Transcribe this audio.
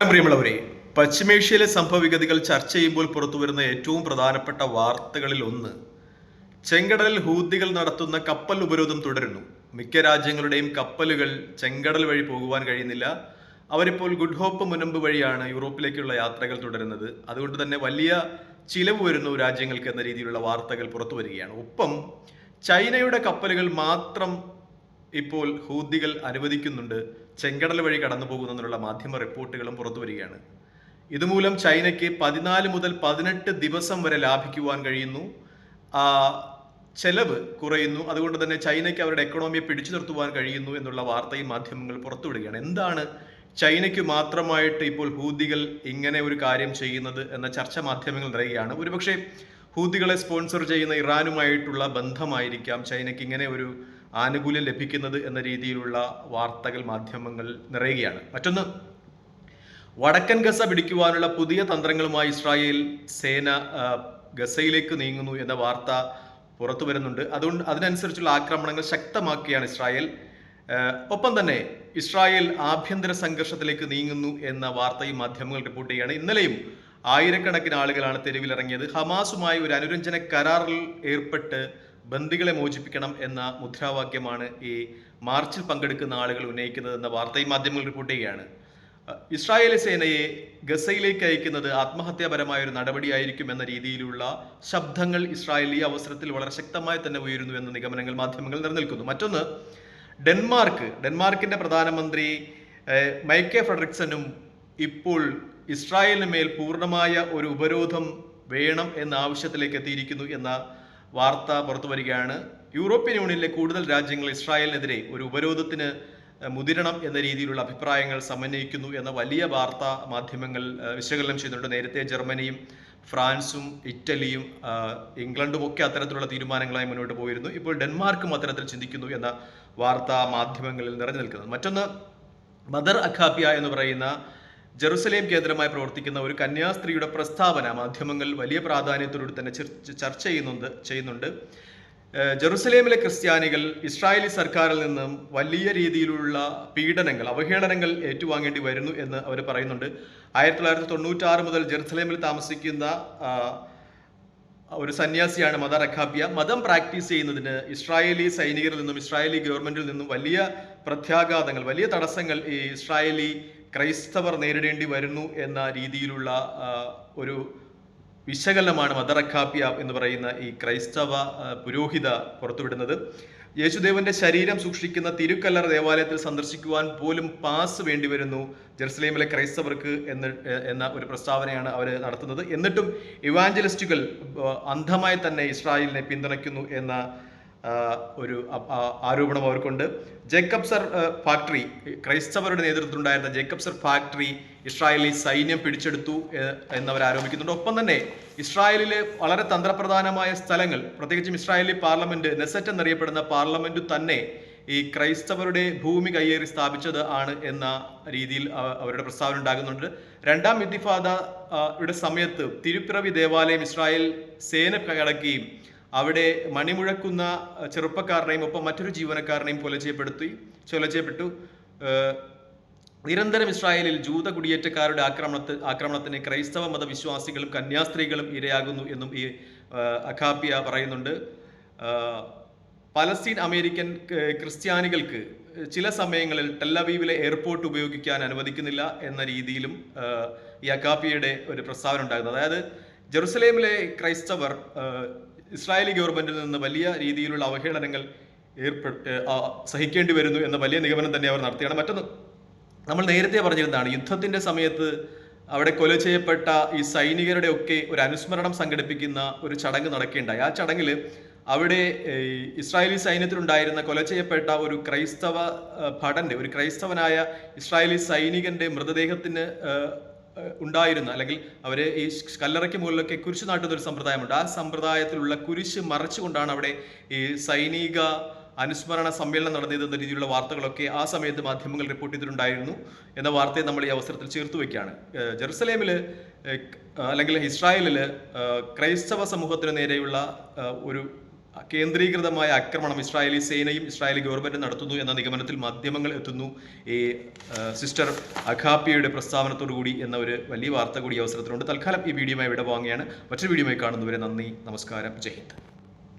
പ്രിയമുള്ളവരെ പശ്ചിമേഷ്യയിലെ സംഭവവിഗതികൾ ചർച്ച ചെയ്യുമ്പോൾ പുറത്തുവരുന്ന ഏറ്റവും പ്രധാനപ്പെട്ട വാർത്തകളിൽ ഒന്ന്. ചെങ്കടലിൽ ഹൂദികൾ നടത്തുന്ന കപ്പൽ ഉപരോധം തുടരുന്നു. മിക്ക രാജ്യങ്ങളുടെയും കപ്പലുകൾ ചെങ്കടൽ വഴി പോകുവാൻ കഴിയുന്നില്ല. അവരിപ്പോൾ ഗുഡ് ഹോപ്പ് മുനമ്പ് വഴിയാണ് യൂറോപ്പിലേക്കുള്ള യാത്രകൾ തുടരുന്നത്. അതുകൊണ്ട് തന്നെ വലിയ ചിലവ് വരുന്നു രാജ്യങ്ങൾക്ക് എന്ന രീതിയിലുള്ള വാർത്തകൾ പുറത്തു വരികയാണ് ഒപ്പം ചൈനയുടെ കപ്പലുകൾ മാത്രം ഇപ്പോൾ ഹൂദികൾ അനുവദിക്കുന്നുണ്ട്. ചെങ്കടൽ വഴി കടന്നു പോകുന്നതിനുള്ള മാധ്യമ റിപ്പോർട്ടുകളും പുറത്തു വരികയാണ്. ഇതുമൂലം ചൈനയ്ക്ക് പതിനാല് മുതൽ പതിനെട്ട് ദിവസം വരെ ലാഭിക്കുവാൻ കഴിയുന്നു. ചെലവ് കുറയുന്നു. അതുകൊണ്ട് തന്നെ ചൈനയ്ക്ക് അവരുടെ എക്കണോമിയെ പിടിച്ചു നിർത്തുവാൻ കഴിയുന്നു എന്നുള്ള വാർത്തയും മാധ്യമങ്ങൾ പുറത്തുവിടുകയാണ് എന്താണ് ചൈനയ്ക്ക് മാത്രമായിട്ട് ഇപ്പോൾ ഹൂദികൾ ഇങ്ങനെ ഒരു കാര്യം ചെയ്യുന്നത് എന്ന ചർച്ച മാധ്യമങ്ങൾ നിറയുകയാണ്. ഒരുപക്ഷെ ഹൂദികളെ സ്പോൺസർ ചെയ്യുന്ന ഇറാനുമായിട്ടുള്ള ബന്ധമായിരിക്കാം ചൈനയ്ക്ക് ഇങ്ങനെ ഒരു ആനുകൂല്യം ലഭിക്കുന്നത് എന്ന രീതിയിലുള്ള വാർത്തകൾ മാധ്യമങ്ങൾ നിറയുകയാണ്. മറ്റൊന്ന് വടക്കൻ ഗസ പിടിക്കുവാനുള്ള പുതിയ തന്ത്രങ്ങളുമായി ഇസ്രായേൽ സേന ഗസയിലേക്ക് നീങ്ങുന്നു എന്ന വാർത്ത പുറത്തു വരുന്നുണ്ട്. അതുകൊണ്ട് അതിനനുസരിച്ചുള്ള ആക്രമണങ്ങൾ ശക്തമാക്കിയാണ് ഇസ്രായേൽ. ഒപ്പം തന്നെ ഇസ്രായേൽ ആഭ്യന്തര സംഘർഷത്തിലേക്ക് നീങ്ങുന്നു എന്ന വാർത്തയും മാധ്യമങ്ങൾ റിപ്പോർട്ട് ചെയ്യുകയാണ്. ഇന്നലെയും ആയിരക്കണക്കിന് ആളുകളാണ് തെരുവിലിറങ്ങിയത്. ഹമാസുമായി ഒരു അനുരഞ്ജന കരാറിൽ ഏർപ്പെട്ട് ബന്ദികളെ മോചിപ്പിക്കണം എന്ന മുദ്രാവാക്യമാണ് ഈ മാർച്ചിൽ പങ്കെടുക്കുന്ന ആളുകൾ ഉന്നയിക്കുന്നത് എന്ന വാർത്തയും മാധ്യമങ്ങൾ റിപ്പോർട്ട് ചെയ്യുകയാണ്. ഇസ്രായേലി സേനയെ ഗസയിലേക്ക് അയക്കുന്നത് ആത്മഹത്യാപരമായ ഒരു നടപടിയായിരിക്കും എന്ന രീതിയിലുള്ള ശബ്ദങ്ങൾ ഇസ്രായേൽ ഈ അവസരത്തിൽ വളരെ ശക്തമായി തന്നെ ഉയരുന്നു എന്ന നിഗമനങ്ങൾ മാധ്യമങ്ങൾ നിലനിൽക്കുന്നു. മറ്റൊന്ന് ഡെൻമാർക്ക് ഡെൻമാർക്കിന്റെ പ്രധാനമന്ത്രി മൈക്കെ ഫ്രെഡറിക്സനും ഇപ്പോൾ ഇസ്രായേലിന് മേൽ പൂർണമായ ഒരു ഉപരോധം വേണം എന്ന ആവശ്യത്തിലേക്ക് എത്തിയിരിക്കുന്നു എന്ന വാർത്ത പുറത്തു വരികയാണ്. യൂറോപ്യൻ യൂണിയനിലെ കൂടുതൽ രാജ്യങ്ങൾ ഇസ്രായേലിനെതിരെ ഒരു ഉപരോധത്തിന് മുതിരണം എന്ന രീതിയിലുള്ള അഭിപ്രായങ്ങൾ സമന്വയിക്കുന്നു എന്ന വലിയ വാർത്ത മാധ്യമങ്ങൾ വിശകലനം ചെയ്യുന്നുണ്ട് നേരത്തെ ജർമ്മനിയും ഫ്രാൻസും ഇറ്റലിയും ഇംഗ്ലണ്ടും ഒക്കെ അത്തരത്തിലുള്ള തീരുമാനങ്ങളായി മുന്നോട്ട് പോയിരുന്നു. ഇപ്പോൾ ഡെൻമാർക്കും അത്തരത്തിൽ ചിന്തിക്കുന്നു എന്ന വാർത്താ മാധ്യമങ്ങളിൽ നിറഞ്ഞു നിൽക്കുന്നത് മറ്റൊന്ന് മദർ അഖാപ്യ എന്ന് പറയുന്ന ജെറുസലേം കേന്ദ്രമായി പ്രവർത്തിക്കുന്ന ഒരു കന്യാസ്ത്രീയുടെ പ്രസ്താവന മാധ്യമങ്ങൾ വലിയ പ്രാധാന്യത്തോടു തന്നെ ചർച്ച ചെയ്യുന്നുണ്ട് ചെയ്യുന്നുണ്ട്. ജെറുസലേമിലെ ക്രിസ്ത്യാനികൾ ഇസ്രായേലി സർക്കാരിൽ നിന്നും വലിയ രീതിയിലുള്ള പീഡനങ്ങൾ അവഹേളനങ്ങൾ ഏറ്റുവാങ്ങേണ്ടി വരുന്നു എന്ന് അവർ പറയുന്നുണ്ട്. ആയിരത്തി തൊള്ളായിരത്തി തൊണ്ണൂറ്റാറ് മുതൽ ജെറുസലേമിൽ താമസിക്കുന്ന ഒരു സന്യാസിയാണ് മദർ റഖാബ്യ മതം പ്രാക്ടീസ് ചെയ്യുന്നതിന് ഇസ്രായേലി സൈനികരിൽ നിന്നും ഇസ്രായേലി ഗവൺമെന്റിൽ നിന്നും വലിയ പ്രത്യാഘാതങ്ങൾ വലിയ തടസ്സങ്ങൾ ഈ ഇസ്രായേലി ക്രൈസ്തവർ നേരിടേണ്ടി വരുന്നു എന്ന രീതിയിലുള്ള ഒരു വിശകലനമാണ് മദറക്കാപ്പിയ എന്ന് പറയുന്ന ഈ ക്രൈസ്തവ പുരോഹിത പുറത്തുവിടുന്നത്. യേശുദേവന്റെ ശരീരം സൂക്ഷിക്കുന്ന തിരുക്കല്ലറ ദേവാലയത്തിൽ സന്ദർശിക്കുവാൻ പോലും പാസ് വേണ്ടി വരുന്നു ജെറുസലേമിലെ ക്രൈസ്തവർക്ക് എന്ന് എന്ന ഒരു പ്രസ്താവനയാണ് അവർ നടത്തുന്നത്. എന്നിട്ടും ഇവാഞ്ചലിസ്റ്റുകൾ അന്ധമായി തന്നെ ഇസ്രായേലിനെ പിന്തുണയ്ക്കുന്നു എന്ന ഒരു ആരോപണം അവർക്കുണ്ട്. ജേക്കബ് സർ ഫാക്ടറി ക്രൈസ്തവരുടെ നേതൃത്വത്തിലുണ്ടായിരുന്ന ജേക്കബ് സർ ഫാക്ടറി ഇസ്രായേലി സൈന്യം പിടിച്ചെടുത്തു എന്നവർ ആരോപിക്കുന്നുണ്ട്. ഒപ്പം തന്നെ ഇസ്രായേലിലെ വളരെ തന്ത്രപ്രധാനമായ സ്ഥലങ്ങൾ പ്രത്യേകിച്ചും ഇസ്രായേലി പാർലമെന്റ് നെസറ്റ് എന്നറിയപ്പെടുന്ന പാർലമെന്റ് തന്നെ ഈ ക്രൈസ്തവരുടെ ഭൂമി കയ്യേറി സ്ഥാപിച്ചത് ആണ് എന്ന രീതിയിൽ അവരുടെ പ്രസ്താവന ഉണ്ടാകുന്നുണ്ട്. രണ്ടാം യുദ്ധിഫാദയുടെ സമയത്ത് തിരുപ്പിറവി ദേവാലയം ഇസ്രായേൽ സേന കടക്കുകയും അവിടെ മണിമുഴക്കുന്ന ചെറുപ്പക്കാരനെയും ഒപ്പം മറ്റൊരു ജീവനക്കാരനെയും കൊല ചെയ്യപ്പെടുത്തി കൊല ചെയ്യപ്പെട്ടു നിരന്തരം ഇസ്രായേലിൽ ജൂത കുടിയേറ്റക്കാരുടെ ആക്രമണത്തിൽ ആക്രമണത്തിന് ക്രൈസ്തവ മതവിശ്വാസികളും കന്യാസ്ത്രീകളും ഇരയാകുന്നു എന്നും ഈ അഖാപ്പിയ പറയുന്നുണ്ട്. പലസ്തീൻ അമേരിക്കൻ ക്രിസ്ത്യാനികൾക്ക് ചില സമയങ്ങളിൽ ടെല്ലവീവിലെ എയർപോർട്ട് ഉപയോഗിക്കാൻ അനുവദിക്കുന്നില്ല എന്ന രീതിയിലും ഈ അക്കാപ്പിയുടെ ഒരു പ്രസ്താവന ഉണ്ടാകുന്നത് അതായത് ജെറുസലേമിലെ ക്രൈസ്തവർ ഇസ്രായേലി ഗവൺമെന്റിൽ നിന്ന് വലിയ രീതിയിലുള്ള അവഹേളനങ്ങൾ ഏർപ്പെട്ട് സഹിക്കേണ്ടി വരുന്നു എന്ന വലിയ നിഗമനം തന്നെ അവർ നടത്തിയാണ്. മറ്റൊന്ന് നമ്മൾ നേരത്തെ പറഞ്ഞിരുന്നതാണ് യുദ്ധത്തിന്റെ സമയത്ത് അവിടെ കൊല ചെയ്യപ്പെട്ട ഈ സൈനികരുടെ ഒക്കെ ഒരു അനുസ്മരണം സംഘടിപ്പിക്കുന്ന ഒരു ചടങ്ങ് നടക്കുകയുണ്ടായി. ആ ചടങ്ങിൽ അവിടെ ഇസ്രായേലി സൈന്യത്തിലുണ്ടായിരുന്ന കൊല ചെയ്യപ്പെട്ട ഒരു ക്രൈസ്തവ ഭടന്റെ ഒരു ക്രൈസ്തവനായ ഇസ്രായേലി സൈനികന്റെ മൃതദേഹത്തിന് ഉണ്ടായിരുന്ന. അല്ലെങ്കിൽ അവർ ഈ കല്ലറയ്ക്ക് മുകളിലൊക്കെ കുരിശ് നാട്ടുന്ന ഒരു സമ്പ്രദായമുണ്ട്. ആ സമ്പ്രദായത്തിലുള്ള കുരിശ് മറച്ചുകൊണ്ടാണ് അവിടെ ഈ സൈനിക അനുസ്മരണ സമ്മേളനം നടന്നത് എന്ന രീതിയിലുള്ള വാർത്തകളൊക്കെ ആ സമയത്ത് മാധ്യമങ്ങൾ റിപ്പോർട്ട് ചെയ്തിട്ടുണ്ടായിരുന്നു എന്ന വാർത്തയെ നമ്മൾ ഈ അവസരത്തിൽ ചേർത്ത് വയ്ക്കുകയാണ്. ജെറുസലേമിൽ അല്ലെങ്കിൽ ഇസ്രായേലിൽ ക്രൈസ്തവ സമൂഹത്തിന് നേരെയുള്ള ഒരു കേന്ദ്രീകൃതമായ ആക്രമണം ഇസ്രായേലി സേനയും ഇസ്രായേലി ഗവൺമെന്റും നടത്തുന്നു എന്ന നിഗമനത്തിൽ മാധ്യമങ്ങൾ എത്തുന്നു. ഈ സിസ്റ്റർ അഖാപ്പിയുടെ പ്രസ്താവനത്തോടു കൂടി എന്ന ഒരു വലിയ വാർത്ത കൂടി അവസരത്തിലുണ്ട്. തൽക്കാലം ഈ വീഡിയോയുമായി വിട വാങ്ങുകയാണ് മറ്റൊരു വീഡിയോയുമായി കാണുന്നവരെ നന്ദി നമസ്കാരം ജയ് ഹിന്ദ്.